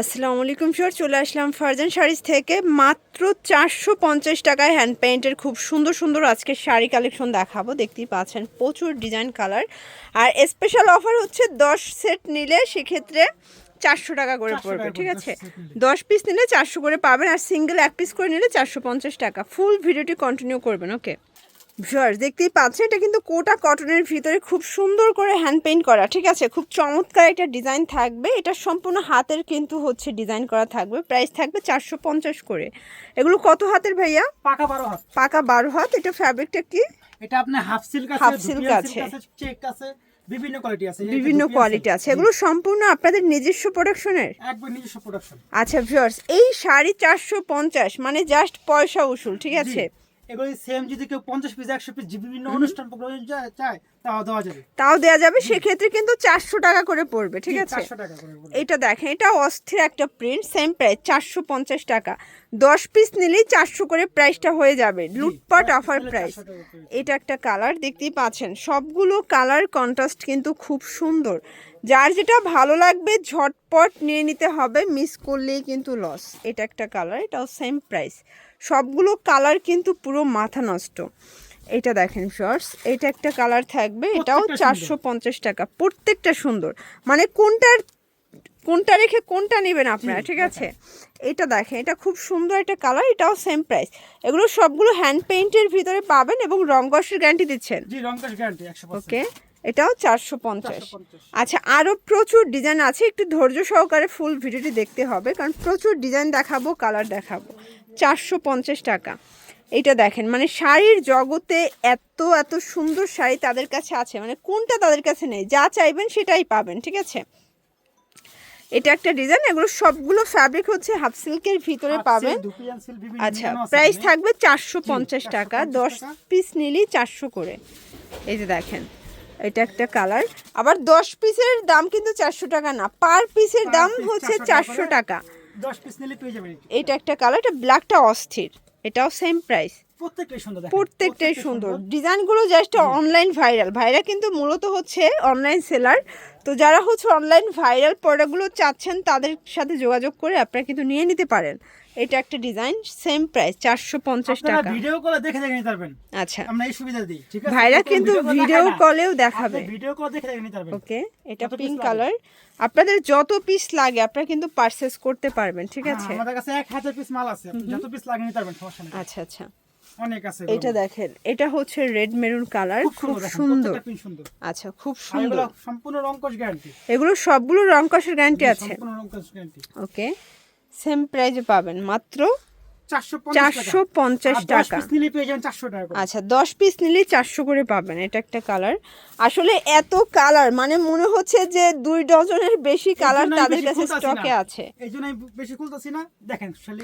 আসসালামু আলাইকুম স্যার চলে আসলাম ফারজান শাড়িজ থেকে। মাত্র চারশো পঞ্চাশ টাকায় হ্যান্ড পেইন্টের খুব সুন্দর সুন্দর আজকে শাড়ি কালেকশন দেখাবো। দেখতেই পাচ্ছেন প্রচুর ডিজাইন কালার আর স্পেশাল অফার হচ্ছে দশ সেট নিলে সেক্ষেত্রে চারশো টাকা করে পড়বে ঠিক আছে? 10 set নিলে। দশ পিস নিলে চারশো করে পাবেন আর সিঙ্গেল এক পিস করে নিলে চারশো পঞ্চাশ টাকা। ফুল ভিডিওটি কন্টিনিউ করবেন ওকে ভিউয়ার্স দেখতেই পাচ্ছেন এটা কিন্তু কোটা কটনের ভিতরে খুব সুন্দর করে হ্যান্ড পেইন্ট করা ঠিক আছে? খুব চমৎকার একটা ডিজাইন থাকবে। এটা সম্পূর্ণ হাতের কিন্তু হচ্ছে ডিজাইন করা থাকবে। প্রাইস থাকবে চারশো পঞ্চাশ করে। এগুলো কত হাতের ভাইয়া? পাকা বারো হাত। পাকা বারো হাত এটা ফ্যাব্রিকটা কি? এটা আপনার হাফ সিল্ক আছে হাফ সিল্ক আছে। চেক আছে বিভিন্ন কোয়ালিটি আছে। বিভিন্ন কোয়ালিটি আছে। এগুলো সম্পূর্ণ আপনাদের নিজস্ব প্রোডাকশনের একবার নিজস্ব প্রোডাকশন আচ্ছা ভিউয়ার্স এই শাড়ি চারশো পঞ্চাশ মানে জাস্ট পয়সা উসুল ঠিক আছে? এগুলো সেম যদি কেউ পঞ্চাশ পিস একশো পিস বিভিন্ন অনুষ্ঠান প্রোগ্রামে চায় তাও দেওয়া যাবে। তাও দেওয়া যাবে সেক্ষেত্রে কিন্তু চারশো টাকা করে পড়বে ঠিক আছে? চারশো টাকা করে এটা দেখেন এটা অস্থির একটা প্রিন্ট সেম প্রাইস চারশো পঞ্চাশ টাকা। দশ পিস নিলেই চারশো করে প্রাইসটা হয়ে যাবে। লুটপাট অফার প্রাইস 400 টাকা করে। এটা একটা কালার দেখতেই পাচ্ছেন। সবগুলো কালার কন্ট্রাস্ট কিন্তু খুব সুন্দর। যার যেটা ভালো লাগবে ঝটপট নিয়ে নিতে হবে মিস করলেই কিন্তু লস এটা একটা কালার এটাও সেম প্রাইস সবগুলো কালার কিন্তু পুরো মাথা নষ্ট। এটা দেখেন শর্টস এটা একটা কালার থাকবে এটাও চারশো পঞ্চাশ টাকা। প্রত্যেকটা সুন্দর। মানে কোনটার কোনটা রেখে কোনটা নেবেন আপনারা ঠিক আছে? এটা দেখেন এটা খুব সুন্দর একটা কালার এটাও সেম প্রাইস এগুলো সবগুলো হ্যান্ড পেইন্টের ভিতরে পাবেন এবং রং কষের গ্যারান্টি দিচ্ছেন। জি গ্যারান্টি ওকে এটাও চারশো পঞ্চাশ। আচ্ছা আরও প্রচুর ডিজাইন আছে একটু ধৈর্য সহকারে ফুল ভিডিওটি দেখতে হবে কারণ প্রচুর ডিজাইন দেখাবো কালার দেখাবো। চারশো পঞ্চাশ টাকা। এটা দেখেন মানে শাড়ির জগতে এত এত সুন্দর শাড়ি তাদের কাছে আছে মানে কোনটা তাদের কাছে নেই যা চাইবেন সেটাই পাবেন ঠিক আছে? এটা একটা ডিজাইন এগুলো সবগুলো ফ্যাব্রিক হচ্ছে হাফ সিল্কের ভিতরে পাবেন। আচ্ছা প্রাইস থাকবে চারশো পঞ্চাশ টাকা দশ পিস নিলেই চারশো করে। এই যে দেখেন এটা একটা কালার আবার দশ পিসের দাম কিন্তু চারশো টাকা না পার পিসের দাম হচ্ছে চারশো টাকা। এটা। একটা কালার এটা ব্ল্যাকটা অস্থির এটাও সেম প্রাইস প্রত্যেকটাই সুন্দর দেখেন, প্রত্যেকটাই সুন্দর। ডিজাইনগুলো জাস্ট অনলাইন ভাইরাল ভাইরা কিন্তু মূলত হচ্ছে অনলাইন সেলার তো যারা হচ্ছে অনলাইন ভাইরাল প্রোডাক্টগুলো চাচ্ছেন তাদের সাথে যোগাযোগ করে আপনারা কিন্তু নিয়ে নিতে পারেন। এটা একটা ডিজাইন সেম প্রাইস চারশো পঞ্চাশ টাকা। ভিডিও কলে দেখে দেখে নিতে পারবেন। আচ্ছা। আমরা এই সুবিধা দিই ঠিক আছে? ভাইরা কিন্তু ভিডিও কলেও দেখাবে। ভিডিও কল দেখে দেখে নিতে পারবেন। ওকে এটা পিঙ্ক কালার আপনাদের যত পিস লাগে আপনারা কিন্তু পারচেস করতে পারবেন ঠিক হ্যাঁ, আছে? আমাদের কাছে এক হাজার পিস মাল আছে। যত পিস লাগিয়ে নিতে পারবেন সমস্যা নেই। আচ্ছা আচ্ছা। অনেক আছে এটা দেখেন এটা হচ্ছে রেড মেরুন কালার খুব সুন্দর আচ্ছা খুব সুন্দর। সম্পূর্ণ রংকশ গ্যারান্টি এগুলো সবগুলো রং কষের গ্যারান্টি আছে। সম্পূর্ণ রংকশ গ্যারান্টি ওকে সেম প্রাইজে পাবেন মাত্র চারশো পঞ্চাশ টাকা। আচ্ছা দশ পিস নিলে চারশো করে পাবেন এটা একটা কালার আসলে এত কালার মানে মনে হচ্ছে যে দুই ডজনের বেশি কালার তাদের কাছে স্টকে আছে।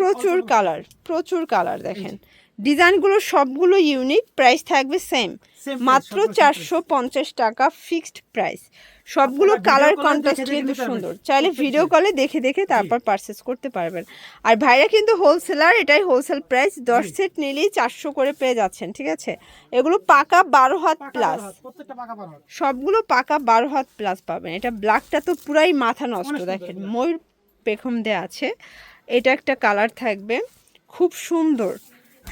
প্রচুর কালার প্রচুর কালার দেখেন। ডিজাইনগুলো সবগুলো ইউনিক প্রাইস থাকবে সেম মাত্র চারশো পঞ্চাশ টাকা ফিক্সড প্রাইস সবগুলো কালার কন্ট্রাস্ট কিন্তু সুন্দর চাইলে ভিডিও কলে দেখে দেখে তারপর পারচেস করতে পারবেন। আর ভাইরা কিন্তু হোলসেলার এটাই হোলসেল প্রাইস দশ সেট নিলেই চারশো করে পেয়ে যাচ্ছেন ঠিক আছে? এগুলো পাকা বারো হাত প্লাস। সবগুলো পাকা বারো হাত প্লাস পাবেন। এটা ব্ল্যাকটা তো পুরাই মাথা নষ্ট দেখেন ময়ূর পেখম দেয়া আছে। এটা একটা কালার থাকবে। খুব সুন্দর।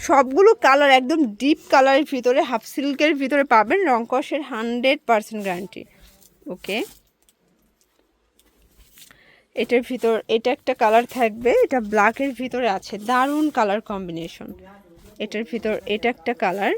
সবগুলো কালার একদম ডিপ কালারের ভিতরে হাফ সিল্কের ভিতরে পাবেন রংকসের হান্ড্রেড পার্সেন্ট গ্যারান্টি। ওকে? এটার ভিতর এটা একটা কালার থাকবে এটা ব্ল্যাকের ভিতরে আছে দারুণ কালার কম্বিনেশন। এটার ভিতর এটা একটা কালার।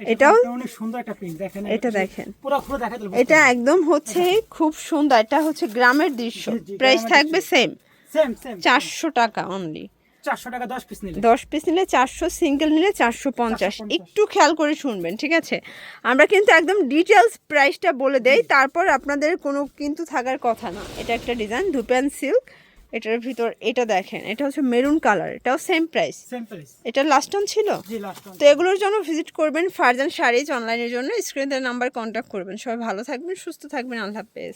এটাও- অনেক সুন্দর একটা প্রিন্ট দেখেন এটা দেখেন। পুরো পুরো দেখাতে এটা একদম হচ্ছে খুব সুন্দর এটা হচ্ছে গ্রামের দৃশ্য। প্রাইস থাকবে সেম সেম সেম চারশো টাকা অনলি চারশো টাকা দশ পিস নিলে। দশ পিস নিলে চারশো সিঙ্গেল নিলে চারশো পঞ্চাশ। 450 একটু খেয়াল করে শুনবেন ঠিক আছে? আমরা কিন্তু একদম ডিটেলস প্রাইসটা বলে দেই তারপর আপনাদের কোনো কিন্তু থাকার কথা না। এটা একটা ডিজাইন ধুপেন সিল্ক এটার ভিতর এটা দেখেন এটা হচ্ছে মেরুন কালার এটাও সেম প্রাইস সেম প্রাইস এটা লাস্ট অন ছিল? তো এগুলোর জন্য ভিজিট করবেন ফারজান শাড়িজ অনলাইনের জন্য। স্ক্রিনের নাম্বার কন্ট্যাক্ট করবেন। সবাই ভালো থাকবেন সুস্থ থাকবেন। আল্লাহ হাফেজ।